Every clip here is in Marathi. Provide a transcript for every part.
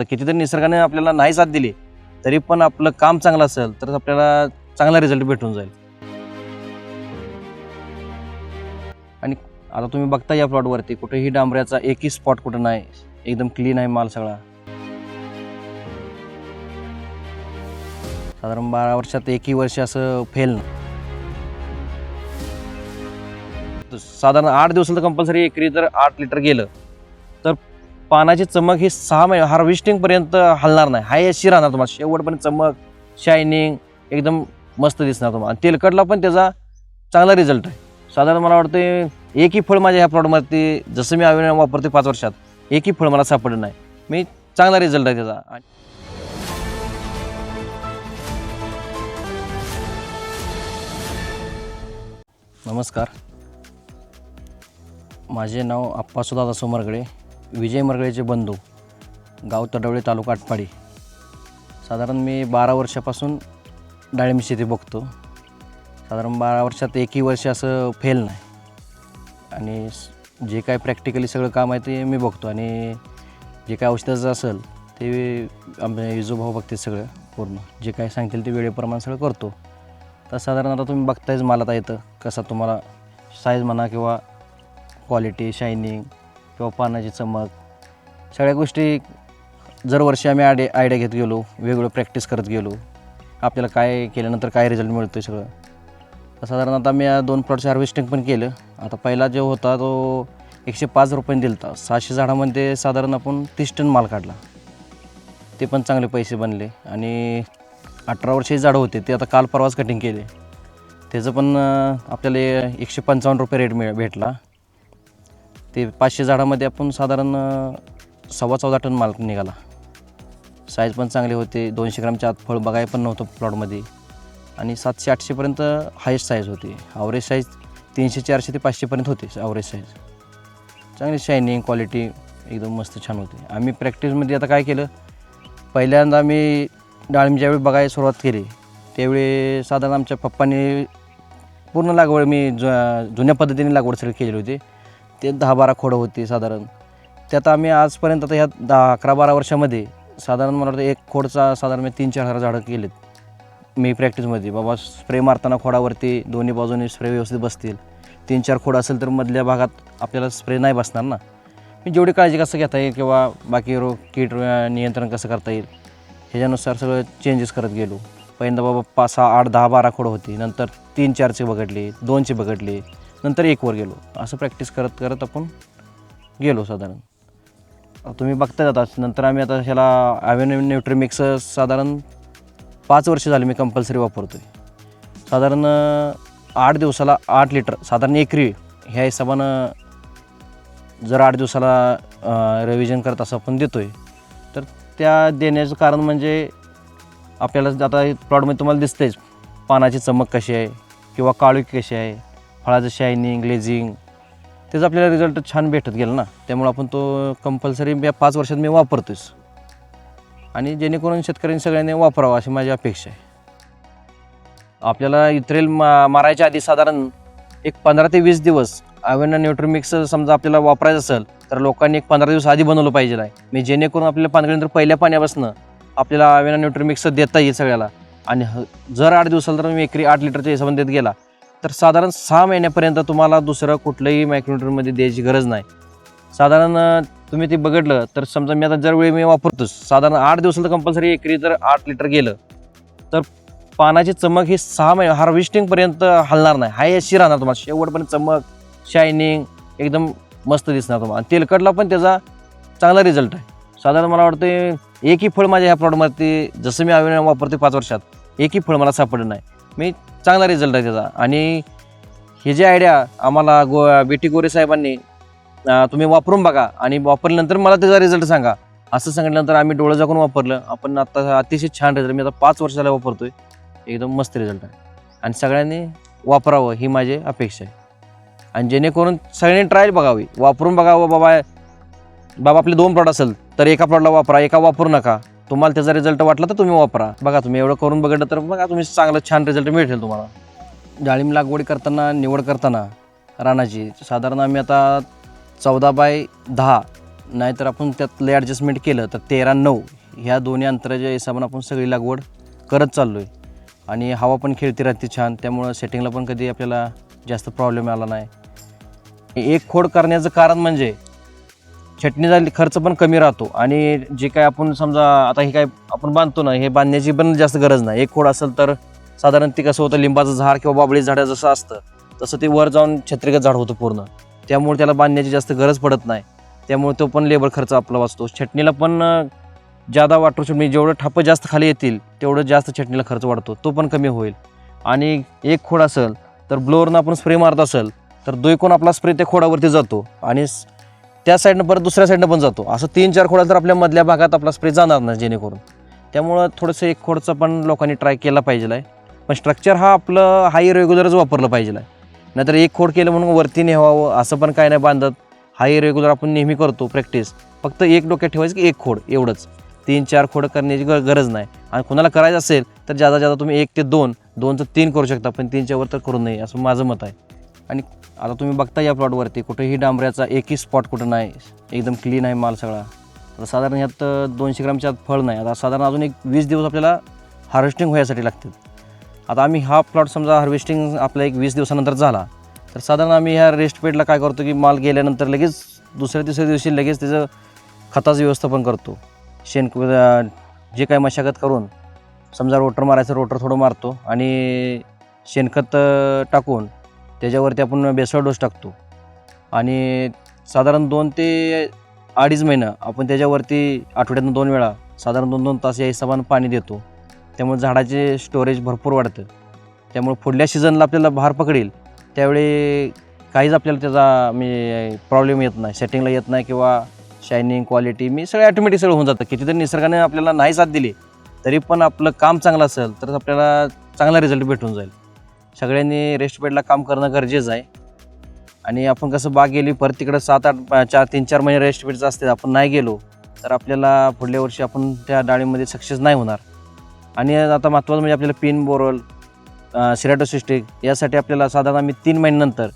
कितीतरी निसर्गाने आपल्याला नाही साथ दिली तरी पण आपलं काम चांगलं असेल तर आपल्याला चांगला रिझल्ट भेटून जाईल. आणि आता तुम्ही बघता या प्लॉटवरती कुठेही डांबऱ्याचा एकही स्पॉट कुठं नाही एकदम क्लीन आहे माल सगळा. साधारण बारा वर्षात एकही वर्ष असं फेल साधारण आठ दिवसाला कंपल्सरी एकरी जर आठ लिटर गेलं पानाची चमक ही सहा महिने हार्वेस्टिंगपर्यंत हलणार नाही. हाय अशी राहणार तुम्हाला. शेवटपर्यंत चमक शायनिंग एकदम मस्त दिसणार तुम्हाला. आणि तेलकटला पण त्याचा चांगला रिझल्ट आहे. साधारण मला वाटते एकही फळ माझ्या ह्या प्रॉडक्टमध्ये जसं मी आव्हान वापरते पाच वर्षात एकही फळ मला सापडलं नाही. मी चांगला रिझल्ट आहे त्याचा. आणि नमस्कार. माझे नाव अप्पासुदादा सोमरगडे. विजय मरगळेचे बंधू गाव तडवळे तालुका आटपाडी. साधारण मी बारा वर्षापासून डाळिंब शेती बघतो. साधारण बारा वर्षात एकही वर्ष असं फेल नाही. आणि जे काय प्रॅक्टिकली सगळं काम आहे ते मी बघतो. आणि जे काय औषधाचं असेल ते आमचे युजोभाऊ बघते सगळं पूर्ण. जे काय सांगतील ते वेळेप्रमाणे सगळं करतो. तर साधारण आता तुम्ही बघतायच मला आता येतं कसा तुम्हाला साईज म्हणा किंवा क्वालिटी शायनिंग किंवा पानाची चमक. सगळ्या गोष्टी जर वर्षी आम्ही आयडिया आयडिया घेत गेलो वेगवेगळं प्रॅक्टिस करत गेलो आपल्याला काय केल्यानंतर काय रिझल्ट मिळतो आहे सगळं. तर साधारण आता मी या दोन प्लॉटचं हार्वेस्टिंग पण केलं. आता पहिला जो होता तो एकशे पाच रुपयांनी दिला होता सहाशे झाडामध्ये साधारण आपण तीस टन माल काढला. ते पण चांगले पैसे बनले. आणि अठरा वर्षाची झाडं होते ते आता काल परवाच कटिंग केले. त्याचं पण आपल्याला एकशे पंचावन्न रुपये रेट मिळ भेटला. ते पाचशे झाडामध्ये आपण साधारण सव्वा चौदा टन माल निघाला. साईज पण चांगले होते. दोनशे ग्रामच्या आत फळ बघाय पण नव्हतं प्लॉटमध्ये आणि सातशे आठशेपर्यंत हायस्ट साईज होती. ॲव्हरेज साईज तीनशे चारशे ते पाचशेपर्यंत होते ॲव्हरेज साईज चांगली शायनिंग क्वालिटी एकदम मस्त छान होती. आम्ही प्रॅक्टिसमध्ये आता काय केलं? पहिल्यांदा आम्ही डाळिंब ज्यावेळी बघायला सुरुवात केली त्यावेळी साधारण आमच्या पप्पांनी पूर्ण लागवड मी जु जुन्या पद्धतीने लागवड सगळी केलेली होती. ते दहा बारा खोडं होती साधारण. त्यात आम्ही आजपर्यंत आता ह्या दहा अकरा बारा वर्षामध्ये साधारण मला वाटतं एक खोडचा साधारण मी तीन चार हजार झाडं केलेत. मी प्रॅक्टिसमध्ये बाबा स्प्रे मारताना खोडावरती दोन्ही बाजूने स्प्रे व्यवस्थित बसतील. तीन चार खोड असेल तर मधल्या भागात आपल्याला स्प्रे नाही बसणार ना. मी जेवढी काळजी कसं घेता येईल किंवा बाकी रोग कीड नियंत्रण कसं करता येईल ह्याच्यानुसार सगळं चेंजेस करत गेलो. पहिल्यांदा बाबा पाच सहा आठ दहा बारा खोडं होती. नंतर तीन चारचे बघडले दोनचे बघडले. नंतर एकवर गेलो. असं प्रॅक्टिस करत करत आपण गेलो साधारण. तुम्ही बघताय जाता नंतर आम्ही आता ह्याला ॲव्हेन्यू न्यूट्रिमिक्स साधारण पाच वर्ष झाले मी कंपल्सरी वापरतो आहे साधारण आठ दिवसाला आठ लिटर साधारण एकरी ह्या हिशोबानं जर आठ दिवसाला रिव्हिजन करत असं आपण देतो आहे तर त्या देण्याचं कारण म्हणजे आपल्याला आता प्लॉटमध्ये तुम्हाला दिसतेच पानाची चमक कशी आहे किंवा काळुकी कशी आहे. फळाचं शायनिंग ग्लेझिंग त्याचा आपल्याला रिझल्ट छान भेटत गेला ना. त्यामुळे आपण तो कंपल्सरी मी पाच वर्षात मी वापरतोच आणि जेणेकरून शेतकऱ्यांनी सगळ्यांनी वापरावा अशी माझी अपेक्षा आहे. आपल्याला इथ्रेल मा मारायच्या आधी साधारण एक पंधरा ते वीस दिवस अवेना न्यूट्रिमिक्स समजा आपल्याला वापरायचं असेल तर लोकांनी एक पंधरा दिवस आधी बनवलं पाहिजे आहे. मी जेणेकरून आपल्याला पानगळीनंतर पहिल्या पाण्यापासून आपल्याला अवेना न्यूट्रिमिक्स देता येईल सगळ्याला. आणि ह- जर आठ दिवसाला तर मी एकरी आठ लिटरच्या हिशोबाने देत गेला तर साधारण सहा महिन्यापर्यंत तुम्हाला दुसरं कुठलंही मायक्रोमीटरमध्ये द्यायची गरज नाही. साधारण तुम्ही ते बघितलं तर समजा मी आता जर वेळी मी वापरतोच साधारण आठ दिवसाला कंपल्सरी एकरी जर आठ लिटर गेलं तर पानाची चमक ही सहा महिने हार्वेस्टिंगपर्यंत हलणार नाही. हाय अशी राहणार तुम्हाला. शेवटपर्यंत चमक शायनिंग एकदम मस्त दिसणार तुम्हाला. आणि तेलकटला पण त्याचा चांगला रिझल्ट आहे. साधारण मला वाटतं एकही फळ माझ्या ह्या प्रॉडक्टमध्ये जसं मी आव्हान वापरते पाच वर्षात एकही फळ मला सापडलं नाही. मी चांगला रिझल्ट आहे त्याचा. आणि हे जे आयडिया आम्हाला गो बेटी गोरे साहेबांनी तुम्ही वापरून बघा आणि वापरल्यानंतर मला त्याचा रिझल्ट सांगा. असं सांगितल्यानंतर आम्ही डोळं जागून वापरलं. आपण आता अतिशय छान रिझल्ट मी आता पाच वर्षाला वापरतोय. एकदम मस्त रिझल्ट आहे. आणि सगळ्यांनी वापरावं ही माझी अपेक्षा आहे. आणि जेणेकरून सगळ्यांनी ट्रायल बघावी. वापरून बघावं बाबा. बाबा आपले दोन प्लॉट असेल तर एका प्लॉटला वापरा एका वापरू नका. तुम्हाला त्याचा रिझल्ट वाटला तर तुम्ही वापरा. बघा तुम्ही एवढं करून बघितलं तर बघा तुम्ही चांगलं छान रिझल्ट मिळेल तुम्हाला. डाळिंब लागवड करताना निवड करताना रानाची साधारण आम्ही आता चौदा बाय दहा नाहीतर आपण त्यातलं ॲडजस्टमेंट केलं तर तेरा नऊ ह्या दोन्ही अंतराच्या हिशोबाने आपण सगळी लागवड करत चाललो आहे आणि हवा पण खेळती राहते छान त्यामुळं सेटिंगला पण कधी आपल्याला जास्त प्रॉब्लेम आला नाही. एक खोड करण्याचं कारण म्हणजे छटणी झाली खर्च पण कमी राहतो. आणि जे काय आपण समजा आता हे काय आपण बांधतो ना हे बांधण्याची पण जास्त गरज नाही. एक खोड असेल तर साधारण ते कसं होतं लिंबाचं झाड किंवा बाबळी झाड जसं असतं तसं ते वर जाऊन छत्रीगत झाड होतं पूर्ण. त्यामुळे त्याला बांधण्याची जास्त गरज पडत नाही. त्यामुळे तो पण लेबर खर्च आपला वाचतो. छटणीला पण अं, जादा वाटर म्हणजे जेवढं ठप्प जास्त खाली येतील तेवढं जास्त छटणीला खर्च वाढतो. तो पण कमी होईल. आणि एक खोड असेल तर ब्लोअरनं आपण स्प्रे मारत असेल तर दोन आपला स्प्रे त्या खोडावरती जातो. आणि त्या साईडनं परत दुसऱ्या साईडनं पण जातो. असं तीन चार खोडा तर आपल्या मधल्या भागात आपला स्प्रे जाणार नाही जेणेकरून. त्यामुळं थोडंसं एक खोडचं पण लोकांनी ट्राय केला पाहिजे आहे पण स्ट्रक्चर हा आपलं हाय रेग्युलरच वापरलं पाहिजे आहे नाहीतर एक खोड केलं म्हणून वरती नेवावं असं पण काय नाही बांधत. हाय रेग्युलर आपण नेहमी करतो प्रॅक्टिस फक्त एक डोक्यात ठेवायचं की एक खोड एवढंच. तीन चार खोड करण्याची ग गरज नाही. आणि कोणाला करायचं असेल तर जादा जादा तुम्ही एक ते दोन दोनचं तीन करू शकता पण तीनच्यावर तर करू नये असं माझं मत आहे. आणि आता तुम्ही बघता या प्लॉटवरती कुठेही डांबऱ्याचा एकही स्पॉट कुठं नाही. एकदम क्लीन आहे माल सगळा. आता साधारण ह्यात दोनशे ग्रामच्या आत फळ नाही. आता साधारण अजून एक वीस दिवस आपल्याला हार्वेस्टिंग व्हायसाठी लागतील. आता आम्ही हा प्लॉट समजा हार्वेस्टिंग आपला एक वीस दिवसानंतर झाला तर साधारण आम्ही ह्या रेस्ट पेडला काय करतो की माल गेल्यानंतर लगेच दुसऱ्या तिसऱ्या दिवशी लगेच त्याचं खताचं व्यवस्थापन करतो. शेण जे काय मशागत करून समजा रोटर मारायचं रोटर थोडं मारतो आणि शेणखत टाकून त्याच्यावरती आपण बेसळ डोस टाकतो. आणि साधारण दोन ते अडीच महिना आपण त्याच्यावरती आठवड्यातून दोन वेळा साधारण दोन दोन तास या हिशोबानं पाणी देतो. त्यामुळे झाडाचे स्टोरेज भरपूर वाढतं. त्यामुळे पुढल्या सीझनला आपल्याला भार पकडेल. त्यावेळी काहीच आपल्याला त्याचा मी प्रॉब्लेम येत नाही सेटिंगला येत नाही किंवा शायनिंग क्वालिटी मी सगळं ॲटोमॅटिक सगळं होऊन जातं. कितीतरी निसर्गाने आपल्याला नाही साथ दिली तरी पण आपलं काम चांगलं असेल तर आपल्याला चांगला रिझल्ट भेटून जाईल. सगळ्यांनी रेस्ट बेडला काम करणं गरजेचं आहे. आणि आपण कसं बाग गेली परत तिकडं सात आठ चार तीन चार महिने रेस्ट बेडचं असते आपण नाही गेलो तर आपल्याला पुढल्या वर्षी आपण त्या डाळीमध्ये सक्सेस नाही होणार. आणि आता महत्त्वाचं म्हणजे आपल्याला पिन बोरल सिराटोसिस्टिक यासाठी आपल्याला साधारण आम्ही तीन महिन्यानंतर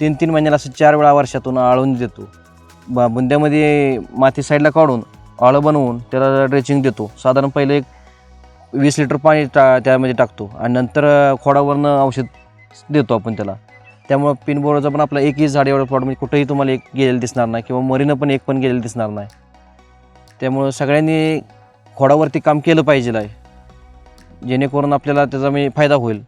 तीन तीन महिन्याला असं चार वेळा वर्षातून आळून देतो. ब बुंद्यामध्ये माती साईडला काढून आळं बनवून त्याला ड्रेचिंग देतो. साधारण पहिले एक वीस लिटर पाणी टा त्यामध्ये टाकतो. आणि नंतर खोडावरनं औषध देतो आपण त्याला. त्यामुळं पिनबोराचं पण आपला एकही झाड एवढं प्लॉटमध्ये म्हणजे कुठंही तुम्हाला एक गेलेलं दिसणार नाही किंवा मरीनं पण एक पण गेलेलं दिसणार नाही. त्यामुळं सगळ्यांनी खोडावरती काम केलं पाहिजे आहे. जेणेकरून आपल्याला त्याचा मी फायदा होईल.